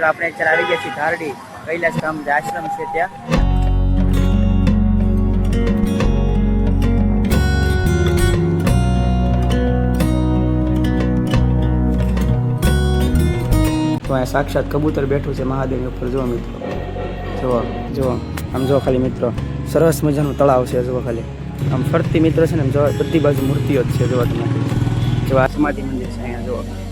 મિત્રો, આપણે અત્યારે આવી ગયા છીએ ધારડી કૈલાસ ધામ જે આશ્રમ છે ત્યાં. સાક્ષાત કબૂતર બેઠું છે મહાદેવની ઉપર. જુઓ મિત્રો. જુઓ જુઓ. આમ જુઓ ખાલી મિત્રો. સરસ મજાનું તળાવ છે, જુઓ ખાલી. આમ ફરતી મિત્રો છે ને, આમ જો બધી બાજુ મૂર્તિઓ જ છે, જુઓ તમે. જો આ સમાધિ મંદિર છે અહીંયા, જુઓ.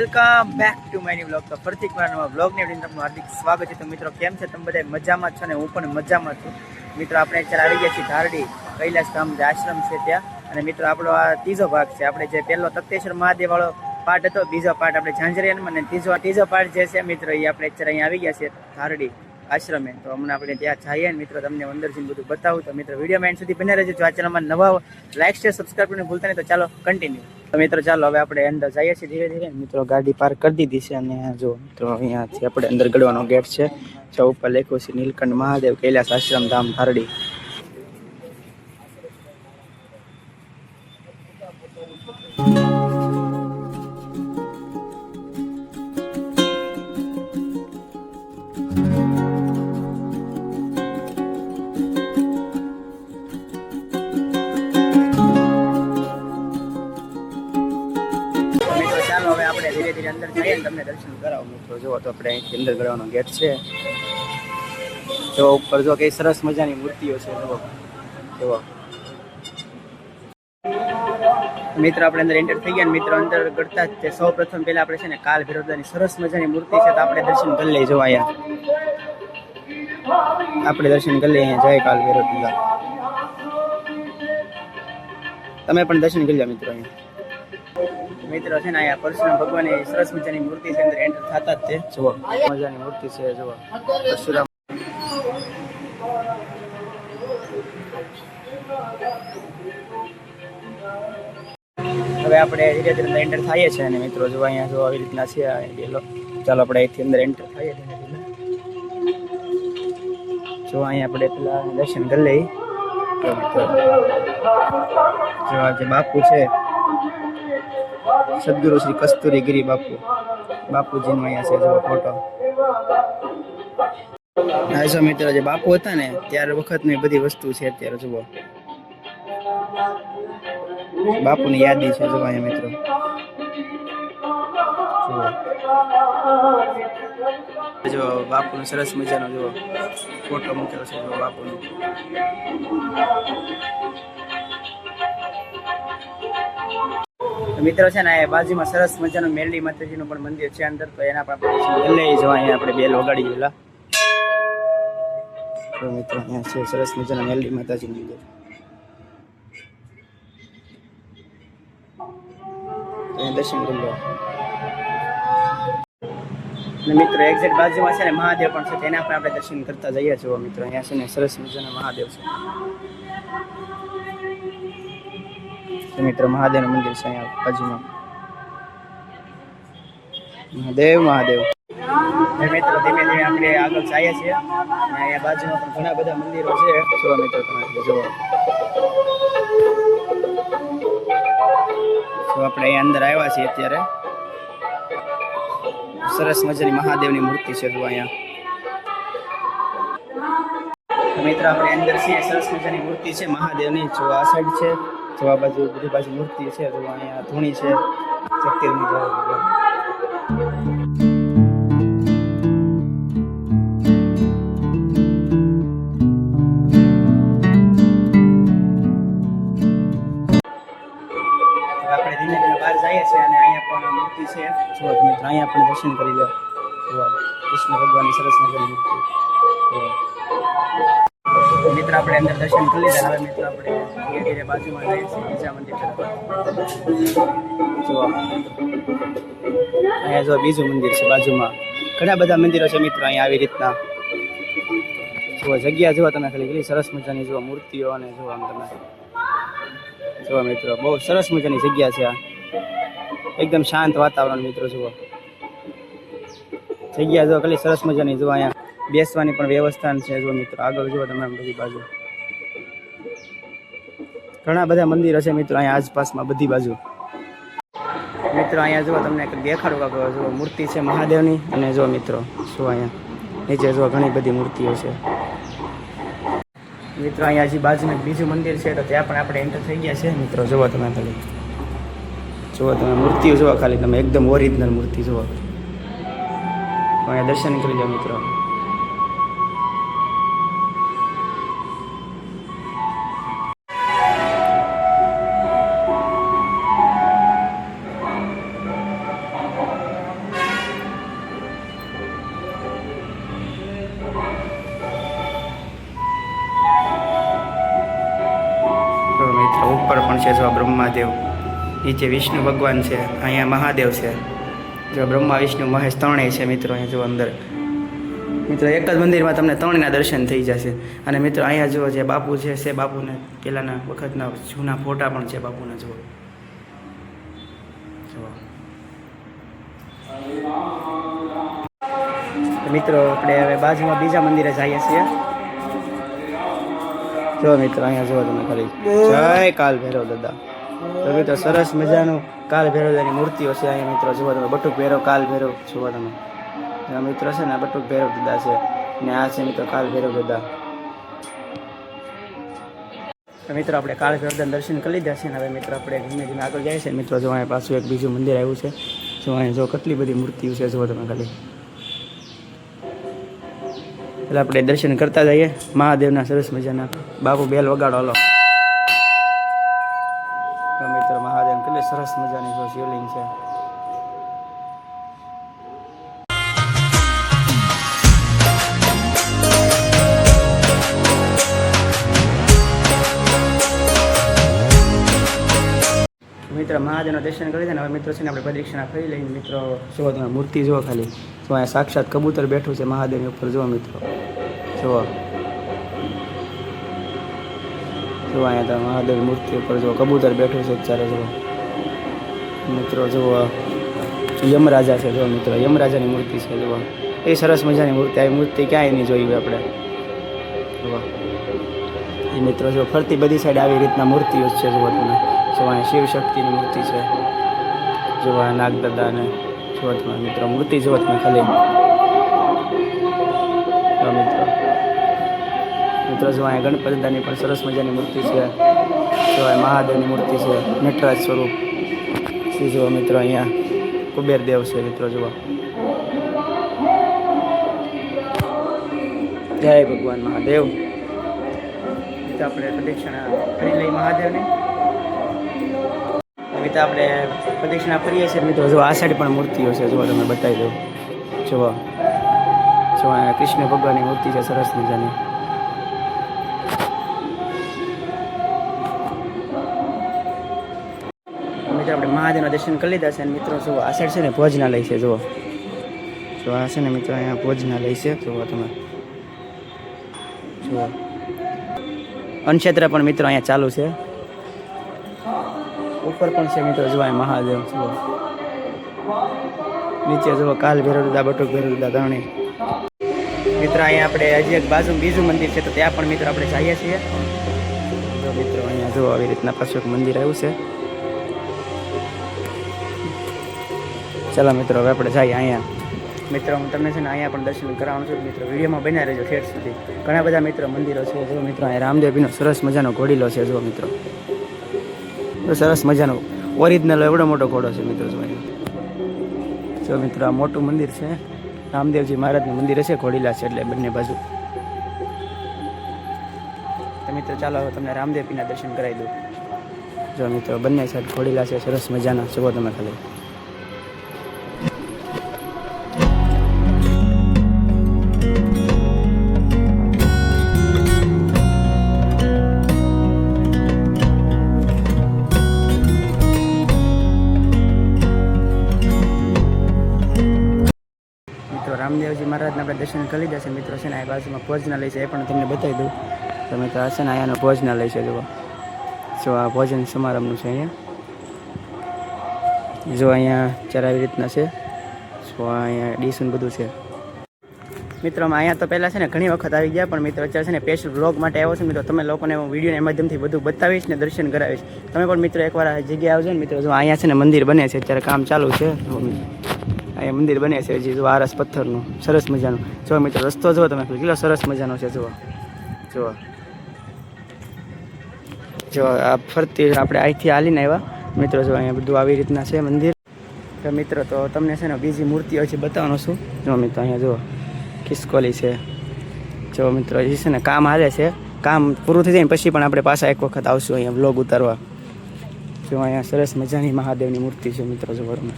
Welcome back to my blog. તો એકવાર નવા બ્લોગની અંદર તમારું હાર્દિક સ્વાગત છે. તો મિત્રો, કેમ છે? તમે બધા મજામાં છો ને? હું પણ મજામાં છું. મિત્રો, આપણે અત્યારે આવી ગયા છીએ ધારડી કૈલાસ ધામ જે આશ્રમ છે ત્યાં. અને મિત્રો, આપણો આ ત્રીજો ભાગ છે. આપણે જે પહેલો તપ્તેશ્વર મહાદેવવાળો પાર્ટ હતો, બીજો પાર્ટ આપણે ઝાંઝરિયાનમાં. અને ત્રીજો ત્રીજો પાર્ટ જે છે, મિત્રો, એ આપણે અત્યારે અહીંયા આવી ગયા છે ધારડી. આશ્રમે. તો હમણાં આપણે ત્યાં જઈએ ને મિત્રો તમને અંદર જઈને બધું બતાવું. તો મિત્રો વીડિયો એન્ડ સુધી બને રહેજો. જો આ ચેનલમાં નવા લાઈક શેર સબસ્ક્રાઈબ કરીને ભૂલતા નહીં. તો ચાલો કન્ટિન્યુ તો મિત્રો, ચાલો, હવે આપણે અંદર જઈએ છીએ ધીરે ધીરે. મિત્રો, ગાડી પાર્ક કરી દીધી છે અને જો મિત્રો અહીંયાથી આપણે અંદર ગળવાનો ગેટ છે. જો ઉપર લખ્યું છે નીલકંઠ મહાદેવ કૈલાસ આશ્રમ ધામ ધારડી. અંદર જઈએ તમને દર્શન કરાવો. મિત્રો જો તો આપણે અહીંથી અંદર ગળવાનો ગેટ છે. જો ઉપર જો કઈ સરસ મજાની મૂર્તિઓ છે, જુઓ. જુઓ. મિત્ર આપણે અંદર એન્ટર થઈ ગયા ને મિત્રો અંદર ગળતા જ તે સૌ પ્રથમ પહેલા આપણે છે ને કાલ ભૈરવદાની સરસ મજાની મૂર્તિ છે, તો આપણે દર્શન કરી લઈ જવા અહીંયા. આપણે દર્શન કરી લઈએ જય કાલ ભૈરવદા તમે પણ દર્શન કરી લો, મિત્રો, અહીંયા. મિત્રો છે ને અહીંયા પરશુરામ ભગવાનની સરસ મજાની મૂર્તિ છે, અંદર એન્ટર થતા જ છે જુઓ, મજાની મૂર્તિ છે, જુઓ. પરશુરામ. હવે આપણે ધીરે ધીરે એન્ટર થઈએ છીએ અને મિત્રો જો અહીંયા જો આવી રીતના છે ડેલો ચાલો આપણે અહીંથી અંદર એન્ટર થઈએ જો અહીંયા આપણે પેલા દર્શન કરી લઈએ. જો આજે બાપુ છે સદગુરુ શ્રી કસ્તુરી ગિરી બાપુ, બાપુજીનો અહીંયા છે જો ફોટો હા મિત્રો, જે બાપુ હતા ને, ત્યારે વખતની બધી વસ્તુ છે અત્યારે, જુઓ. બાપુની યાદી છે જોવા અહીંયા મિત્રો. જો બાપુનો સરસ મજાનો જો ફોટો મૂકેલો છે જો બાપુનો. મિત્રો છે ને એ બાજુમાં સરસ મજાનું મેરડી માતાજીનું પણ મંદિર છે અંદર, તો એના પણ બંને દર્શન કરી લઈએ જો અહીંયા આપણે બેલ વગાડી ગયેલા મિત્રો અહીંયા છે સરસ મજાનું મેરડી માતાજીનું મંદિર. અહીંયા દર્શન કરી મિત્રો એક્ઝેક્ટ બાજુમાં છે ને મહાદેવ પણ છે, તેના પણ આપણે દર્શન કરતા જઈએ છીએ, મિત્રો. અહીંયા છે ને સરસ મજાના મહાદેવ છે. તો મિત્રો મહાદેવનું મંદિર છે અહીંયા બાજુમાં. મહાદેવ મહાદેવ. ધીમે ધીમે આપણે આગળ ઘણા બધા મંદિરો છે. તો આપણે અહીંયા અંદર આવ્યા છીએ અત્યારે. સરસ મજાની મહાદેવની મૂર્તિ છે જો અહીંયા. મિત્રો, આપણે અંદર છીએ. સરસ મજાની મૂર્તિ છે મહાદેવની. જો આ સાઈડ છે. જો આ બાજુ બધી બાજુ મૂર્તિ છે તો અહીંયા ધૂણી છે, શક્તિની જો આપણે ધીમે ધીમે બહાર જઈએ છીએ અને અહીંયા પણ મૂર્તિ છે. જો તમે અહીંયા પણ દર્શન કરી લો. કૃષ્ણ ભગવાનની સરસ નગર મૂર્તિ. મિત્રો આપણે અંદર દર્શન કરી લીધા. હવે મિત્રો આપણે ધીરે બાજુમાં જઈએ છીએ, બીજા મંદિર તરફ. જો અહીંયા જો બીજું મંદિર છે બાજુમાં. ઘણા બધા મંદિરો છે મિત્રો અહીંયા આવી રીતના. જુઓ જગ્યા જુઓ તમે ખાલી કેટલી સરસ મજાની જુઓ મૂર્તિઓ અને જુઓ આમ તમે જુઓ મિત્રો, બહુ સરસ મજાની જગ્યા છે આ. એકદમ શાંત વાતાવરણ મિત્રો જુઓ. જગ્યા જુઓ ખાલી સરસ મજાની જુઓ અહીંયા બેસવાની પણ વ્યવસ્થા છે જો મિત્રો, આગળ જુઓ તમે બધી બાજુ. ઘણા બધા મંદિર છે મિત્રો અહીંયા આસપાસમાં બધી બાજુ. મિત્રો, અહીંયા જુઓ તમને દેખાડું કાંક, જુઓ મૂર્તિ છે મહાદેવની અને જો મિત્રો શું અહીંયા. નીચે જુઓ ઘણી બધી મૂર્તિઓ છે. મિત્રો, અહીંયા હજી બાજુમાં એક બીજું મંદિર છે, તો ત્યાં પણ આપણે એન્ટર થઈ ગયા છે મિત્રો, જુઓ તમે ખાલી. જુઓ તમે મૂર્તિઓ જુઓ ખાલી, તમે એકદમ ઓરિજિનલ મૂર્તિ જુઓ. અહીંયા દર્શન કરી લો મિત્રો. બ્રહ્માદેવ નીચે વિષ્ણુ ભગવાન છે, અહીંયા મહાદેવ છે. જો બ્રહ્મા, વિષ્ણુ, મહેશ ત્રણેય છે મિત્રો અહીંયા જો અંદર. મિત્રો, એક જ મંદિરમાં તમને ત્રણના દર્શન થઈ જશે. અને મિત્રો, અહીંયા જુઓ જે બાપુ છે છે બાપુને પહેલાંના વખતના જૂના ફોટા પણ છે બાપુના, જુઓ. મિત્રો, આપણે હવે બાજુમાં બીજા મંદિરે જઈએ છીએ. જો મિત્રો, અહીંયા જુઓ તમે ફરી જય કાલ ભૈરવ દાદા. તો સરસ મજાનું કાલ ભૈરવ દાદાની મૂર્તિઓ છે અહીંયા મિત્રો. જુઓ તમે, બટુક ભૈરવ, કાલ ભૈરવ. જુઓ તમે. આ મિત્રો છે ને, આ બટુક ભૈરવ દાદા છે. ને આ છે મિત્રો કાલ ભૈરવ દાદા. મિત્રો, આપણે કાળ ભૈરવદાન દર્શન કરી લીધા છે ને, હવે મિત્રો, આપણે ધીમે ધીમે આગળ જાય છે. મિત્રો, જો અહીંયા પાછું એક બીજું મંદિર આવ્યું છે. જો અહીંયા જો કેટલી બધી મૂર્તિઓ છે, જુઓ તમે ખાલી. એટલે આપણે દર્શન કરતા જઈએ. મહાદેવના સરસ મજાના બાપુ બેલ વગાડો, હલો. શિવલિંગ છે મિત્ર મહાદેવના દર્શન કરી ને હવે મિત્રો છે ને આપણે પ્રદક્ષિણા ફરી લઈને મિત્રો. જુઓ તમે મૂર્તિ જુઓ ખાલી. જો અહીંયા સાક્ષાત કબૂતર બેઠું છે મહાદેવની ઉપર. જુઓ મિત્રો. જુઓ. જુઓ અહીંયા તો મહાદેવની મૂર્તિ ઉપર જુઓ કબૂતર બેઠું છે અત્યારે જુઓ. મિત્રો, જુઓ. યમરાજા છે જો મિત્રો. યમરાજાની મૂર્તિ છે, જુઓ. એ સરસ મજાની મૂર્તિ. આવી મૂર્તિ ક્યાંય નહીં જોઈ આપણે. જુઓ. એ મિત્રો જો ફરતી બધી સાઈડ આવી રીતના મૂર્તિઓ છે, જુઓ તમે. જો શિવ શક્તિની મૂર્તિ છે. જોવા આ નાગદાદાને જુઓ તમે, મિત્રો, મૂર્તિ જુઓ તમે ખાલી. મિત્રો. મિત્રો જો અહીંયા ગણપતિ પણ સરસ મજાની મૂર્તિ છે. જો મહાદેવની મૂર્તિ છે. નટરાજ સ્વરૂપ. શ્રી જુઓ મિત્રો અહીંયા. કુબેરદેવ છે મિત્રો, જુઓ. જય ભગવાન મહાદેવ. તો આપણે પ્રદક્ષિણા કરી લઈ મહાદેવની. આપણે પ્રદક્ષિણા કરીએ છીએ મિત્રો. જો આ સાઈડ પણ મૂર્તિઓ છે. જોવા તમે બતાવી દઉં. જુઓ. જો અહીંયા કૃષ્ણ ભગવાનની મૂર્તિ છે, સરસ મજાની. મહાદેવના દર્શન કરી લીધા છે અને મિત્રો જુઓ, આ છે ને ભોજનાલય છે, જુઓ. જો આ છે ને મિત્રો અહીંયા ભોજનાલય છે, જુઓ તમે. જુઓ. અનક્ષેત્ર પણ મિત્રો અહીંયા ચાલુ છે. ઉપર પણ છે મિત્રો જોવાય મહાદેવ, જુઓ. નીચે જુઓ, કાલ ભેરવ દાદા બટુક ભેરવ દાદા ધરણી. મિત્રો, અહીંયા આપણે હજી એક બાજુ બીજું મંદિર છે, તો ત્યાં પણ મિત્રો આપણે જઈએ છીએ. મિત્રો, અહીંયા જુઓ, આવી રીતના પાછું મંદિર આવ્યું છે. ચાલો મિત્રો, હવે આપણે જઈએ અહીંયા. મિત્રો, હું તમને છે ને અહીંયા પણ દર્શન કરાવવાનું છું. મિત્રો, વિડીયોમાં બન્યા રહેજો ઠેઠ સુધી. ઘણા બધા મિત્રો મંદિરો છે. જો મિત્રો, અહીંયા રામદેવીનો સરસ મજાનો ઘોડીલો છે. જો મિત્રો. સરસ મજાનો ઓરિજિનલ એવડો મોટો ઘોડો છે મિત્રો જો જો મિત્રો, આ મોટું મંદિર છે. રામદેવજી મહારાજનું મંદિર છે ઘોડીલા છે એટલે બંને બાજુ. તો મિત્રો, ચાલો હવે તમને રામદેવીના દર્શન કરાવી દઉં. જો મિત્રો, બંને સાઈડ ઘોડીલા છે. સરસ મજાના. જુઓ તમે ખાલી. મહારાજના આપણે દર્શન કરી લીધા છે. મિત્રો છે ને, આ બાજુમાં ભોજનાલય છે. એ પણ તમને બતાવી દઉં. તો મિત્રો, આ ને અહીંયાનું ભોજનાલય છે, જુઓ. જો આ ભોજન સમારંભનું છે અહીંયા. જો અહીંયા ચાર આવી રીતના છે, જો અહીંયા ડીશ બધું છે. મિત્રો અમે અહીંયા તો પહેલાં છે ને, ઘણી વખત આવી ગયા, પણ મિત્રો, અત્યારે છે ને સ્પેશિયલ બ્લોગ માટે આવ્યો છું. મિત્રો, તમે લોકોને હું વિડીયોના માધ્યમથી બધું બતાવીશ ને દર્શન કરાવીશ. તમે પણ મિત્રો, એકવાર જગ્યાએ આવજો ને, મિત્રો. જો અહીંયા છે ને, મંદિર બને છે, અત્યારે કામ ચાલુ છે. અહીંયા મંદિર બને છે જો આરસ પથ્થરનું. સરસ મજાનું. જો મિત્રો, રસ્તો જુઓ તમે કેટલો સરસ મજાનો છે, જુઓ. જુઓ. જો આ ફરતી આપણે અહીંથી હાલીને આવ્યા. મિત્રો જો અહીંયા બધું આવી રીતના છે મંદિર. તો મિત્રો, તો તમને છે ને બીજી મૂર્તિઓ છે બતાવવાનો છું. જો મિત્રો, અહીંયા જુઓ. ખિસકોલી છે. જો મિત્રો, એ છે ને કામ હાલે છે. કામ પૂરું થઈ જાય પછી પણ આપણે પાછા એક વખત આવશું અહીંયા બ્લોગ ઉતારવા. જો અહીંયા સરસ મજાની મહાદેવની મૂર્તિ છે મિત્રો જો તમે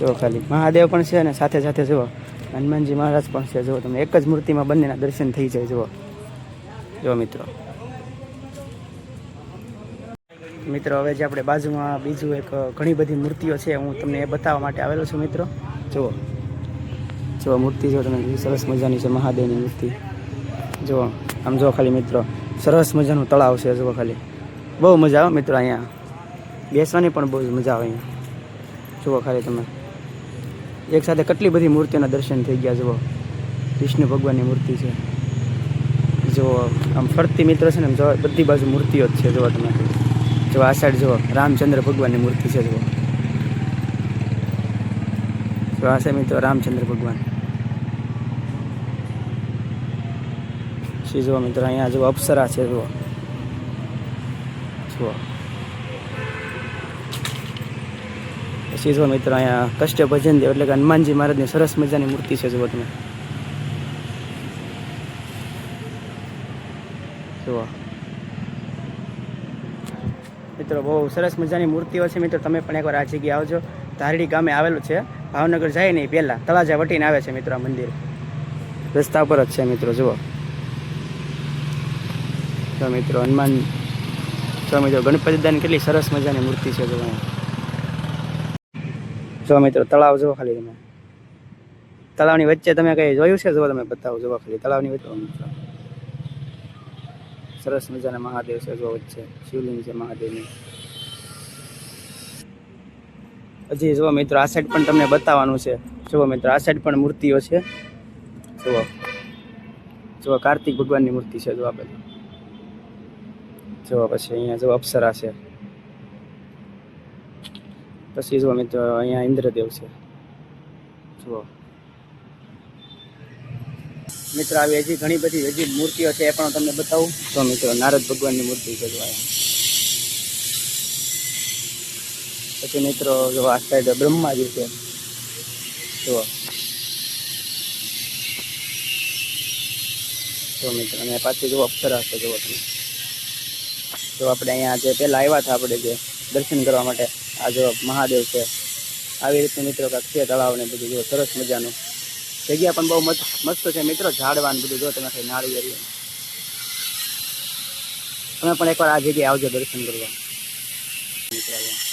જો ખાલી. મહાદેવ પણ છે અને સાથે સાથે જુઓ. હનુમાનજી મહારાજ પણ છે. જુઓ તમે, એક જ મૂર્તિમાં બંનેના દર્શન થઈ જાય, જુઓ. જો મિત્રો. મિત્રો, હવે જે આપણે બાજુમાં બીજું એક ઘણી બધી મૂર્તિઓ છે, હું તમને એ બતાવવા માટે આવેલો છું, મિત્રો. જુઓ. જુઓ મૂર્તિ જો તમે સરસ મજાની છે મહાદેવની મૂર્તિ. જુઓ. આમ જુઓ ખાલી, મિત્રો. સરસ મજાનું તળાવ છે, જુઓ ખાલી. બહુ મજા આવે, મિત્રો, અહીંયા. બેસવાની પણ બહુ મજા આવે અહીંયા. જુઓ ખાલી તમે. એક સાથે કેટલી બધી મૂર્તિઓના દર્શન થઈ ગયા જુઓ. વિષ્ણુ ભગવાનની મૂર્તિ છે. જુઓ, આમ ફરતી મિત્ર છે ને બધી બાજુ મૂર્તિઓ જ છે, જુઓ તમે. જો આ સાઈડ જુઓ, રામચંદ્ર ભગવાનની મૂર્તિ છે, જુઓ. જો આ મિત્રો, રામચંદ્ર ભગવાન. શ્રી જુઓ મિત્રો, અહીંયા જુઓ, અપ્સરા છે, જુઓ. જુઓ. પછી જો મિત્રો અહીંયા કષ્ટ ભજન દેવ એટલે કે હનુમાનજી મહારાજની સરસ મજાની મૂર્તિ છે જુઓ તમે જુઓ. મિત્રો, બહુ સરસ મજાની મૂર્તિઓ છે મિત્રો. તમે પણ એકવાર આ જગ્યાએ આવજો. ધારડી ગામે આવેલું છે. ભાવનગર જાય નહીં પહેલાં. તળાજા વટીને આવે છે મિત્રો આ મંદિર. રસ્તા પર જ છે મિત્રો, જુઓ. જો મિત્રો, હનુમાન જો મિત્રો ગણપતિ દાદાની કેટલી સરસ મજાની મૂર્તિ છે જુઓ. જો મિત્રો, તળાવ જુઓ ખાલી તમે. તળાવની વચ્ચે તમે કઈ જોયું છે? જો તમે બતાવો જોવા ખાલી તળાવની વચ્ચે. મિત્રો સરસ મજાના મહાદેવ છે જો વચ્ચે. શિવલિંગ છે મહાદેવની. હજી જુઓ મિત્રો, આ સાઈડ પણ તમને બતાવવાનું છે. જુઓ મિત્રો, આ સાઈડ પણ મૂર્તિઓ છે. જુઓ. જુઓ, કાર્તિક ભગવાનની મૂર્તિ છે જો આપણે. જુઓ, પછી અહીંયા જો અપ્સરા છે. પછી જુઓ મિત્રો અહીંયા ઇન્દ્રદેવ છે. જુઓ. મિત્રો, આવી હજી ઘણી બધી હજી મૂર્તિઓ છે એ પણ તમને બતાવું. તો મિત્રો, નારદ ભગવાનની મૂર્તિ છે જો પછી મિત્રો, જો આ સાઈડ બ્રહ્માજી છે. જુઓ. જો મિત્રો, અને પાછી જુઓ અપ્સરા છે, જુઓ તમે. જો આપણે અહીંયા જે પહેલાં આવ્યા હતા, આપણે જે દર્શન કરવા માટે આ જો મહાદેવ છે. આવી રીતે મિત્રો કાંઈક છે તળાવ ને બધું, જો સરસ મજાનું. જગ્યા પણ બહુ મસ્ત મસ્ત છે મિત્રો ઝાડવાનું બધું, જો તમે ખાલી નાળિયેરી તમે પણ એકવાર આ જગ્યાએ આવજો દર્શન કરવા. મિત્રો અહીંયા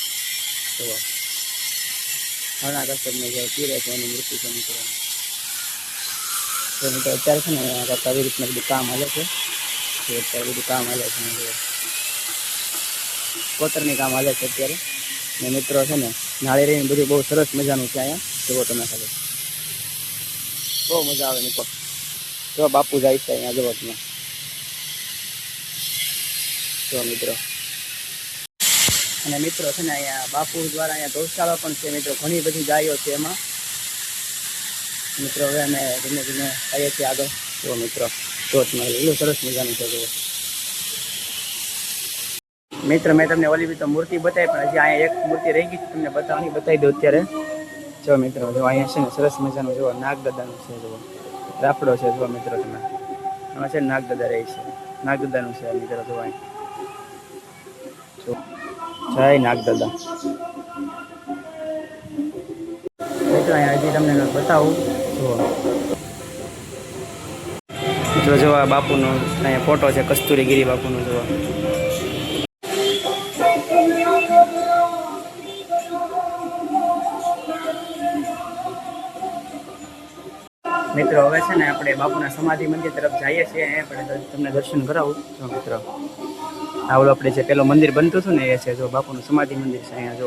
જુઓ. ઘણા કસ્ટમને જે પીરે છે એની મૃત્યુ છે મિત્રો. તો મિત્રો અત્યારે છે ને અહીંયા કાંઈક આવી રીતના બધું કામ હાલે છે. તો અત્યારે બધું કામ હાલે છે અહીંયા જુઓ. કોતરની કામ હાલે છે અત્યારે? ને મિત્રો છે ને નાળિયેરી બધું બહુ સરસ મજાનું છે અહીંયા. જુઓ તમે ખાલી. બહુ મજા આવે મિત્રો. જો બાપુ જાય છે અહીંયા જુઓ તમે જો મિત્રો. અને મિત્રો છે ને અહીંયા બાપુ દ્વારા અહીંયા ગૌશાળા પણ છે મિત્રો. ઘણી બધી ગાયો છે એમાં. મિત્રો હવે અમે ધીમે ધીમે આવીએ છીએ આગળ. જુઓ મિત્રો. ટોચમાં એટલું સરસ મજાનું છે જુઓ. મિત્ર, મેં તમને ઓલી તો મૂર્તિ બતાવી, પણ હજી અહીંયા એક મૂર્તિ રહી ગઈ છે, તમને બતાવવાની બતાવી દઉં અત્યારે. જો મિત્રો, જો અહીંયા છે ને, સરસ મજાનું જુઓ, નાગદાદાનું છે જુઓ. રાફડો છે જુઓ મિત્રો તમે. આમાં છે નાગદાદા રહી છે. નાગદાદાનું છે મિત્રો જુઓ અહીં. જય નાગદાદા. મિત્રો, અહીંયા હજી તમને બતાવું. જુઓ. મિત્રો જો આ બાપુનો અહીંયા ફોટો છે કસ્તુરી ગીરી બાપુનો, જુઓ. મિત્રો, હવે છે ને આપણે બાપુના સમાધિ મંદિર તરફ જઈએ છીએ. આપણે તમને દર્શન કરાવું. જો મિત્રો આવડું આપણે જે પેલો મંદિર બનતું હતું ને એ છે, જો બાપુનું સમાધિ મંદિર છે અહીંયા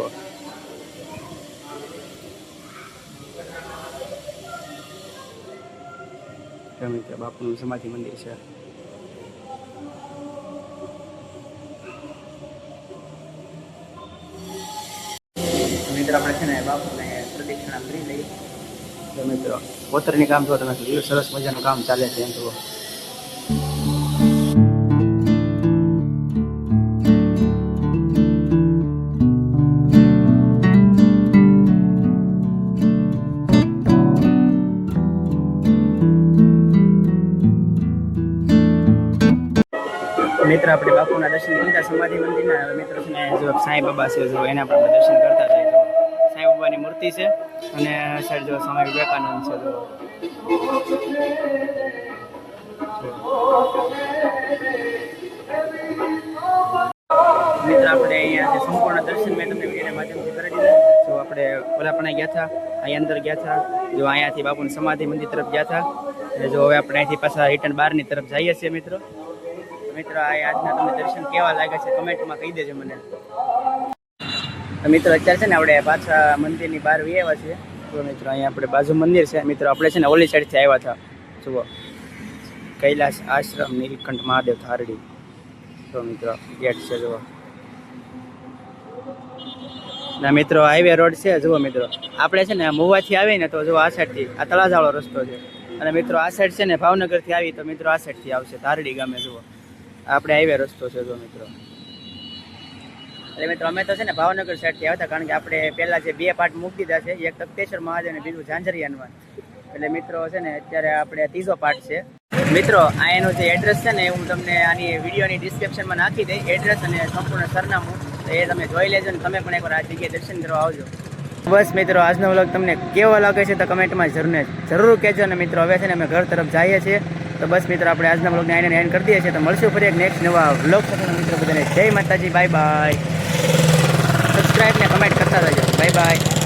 જો મિત્રો, બાપુનું સમાધિ મંદિર છે. મિત્ર, આપણે છે ને બાપુને પ્રદક્ષિણા કરી લઈ તો મિત્રો કોતરની કામ જો તમે સરસ મજાનું કામ ચાલે છે એમ જુઓ. મિત્ર, આપણે બાપુના દર્શન લીધા સમાધિ મંદિરના મિત્ર સાંઈ બાબા છે એના પણ દર્શન કરતા જાય સાંઈ બાબાની મૂર્તિ છે. અને સાઈડ જો સ્વામી વિવેકાનંદ છે જો. મિત્ર, આપણે અહીંયા જે સંપૂર્ણ દર્શન મેં તમને વિડીયોના માધ્યમથી કરી દીધા. જો આપણે ઓલા પણ ગયા હતા અહીં અંદર ગયા હતા. જો અહીંયાથી બાપુની સમાધિ મંદિર તરફ ગયા હતા. અને જો હવે આપણે અહીંથી પાછા રિટર્ન બહારની તરફ જઈએ છીએ, મિત્રો. મિત્રો, આ આજના તમને દર્શન કેવા લાગે છે કમેન્ટમાં કહી દેજો મને. તો મિત્રો અત્યારે છે ને આપણે પાછા મંદિરની બહાર વી આવ્યા છીએ. તો મિત્રો, અહીંયા આપણે બાજુ મંદિર છે. મિત્રો, આપણે છે ને ઓલી સાઈડથી આવ્યા હતા. જુઓ. કૈલાસ આશ્રમ, નીલકંઠ મહાદેવ થારડી તો મિત્રો, ગેટ છે, જુઓ. ના મિત્રો હાઈવે રોડ છે. જુઓ મિત્રો. આપણે છે ને મુવાથી આવીએ ને તો જુઓ આ સાઈડથી આ તળાજાળો રસ્તો છે. અને મિત્રો, આ સાઈડ છે ને ભાવનગરથી આવી તો મિત્રો આ સાઈડથી આવશે ધારડી ગામે, જુઓ. આપણે હાઈવે રસ્તો છે જો મિત્રો. એટલે મિત્રો, અમે તો છે ને ભાવનગર સાઈડથી આવતા કારણ કે આપણે પહેલાં જે બે પાર્ટ મૂકી દીધા છે, એક તખતેશ્વર મહાદેવ અને બીજું ઝાંઝરિયાનમાં એટલે મિત્રો છે ને, અત્યારે આપણે ત્રીજો પાર્ટ છે. મિત્રો, આ એનું જે એડ્રેસ છે ને હું તમને આની વિડીયોની ડિસ્ક્રિપ્શનમાં નાખી દઈ એડ્રેસ અને સંપૂર્ણ સરનામું, તો એ તમે જોઈ લેજો ને તમે પણ એકવાર આ જગ્યાએ દર્શન કરવા આવજો. બસ મિત્રો, આજનો વ્લોગ તમને કેવો લાગે છે તો કમેન્ટમાં જરૂર જરૂર કહેજો અને મિત્રો. હવે છે ને, અમે ઘર તરફ જઈએ છીએ. તો બસ મિત્રો, આપણે આજના બ્લોગને આઈને એન્ડ કરી દઈએ છીએ. તો મળશું ફરી એક નેક્સ્ટ નવા બ્લોગ સાથે. મિત્રો, બધાને જય માતાજી બાય બાય સબસ્ક્રાઈબ ને કમેન્ટ કરતા રહેજો. Bye bye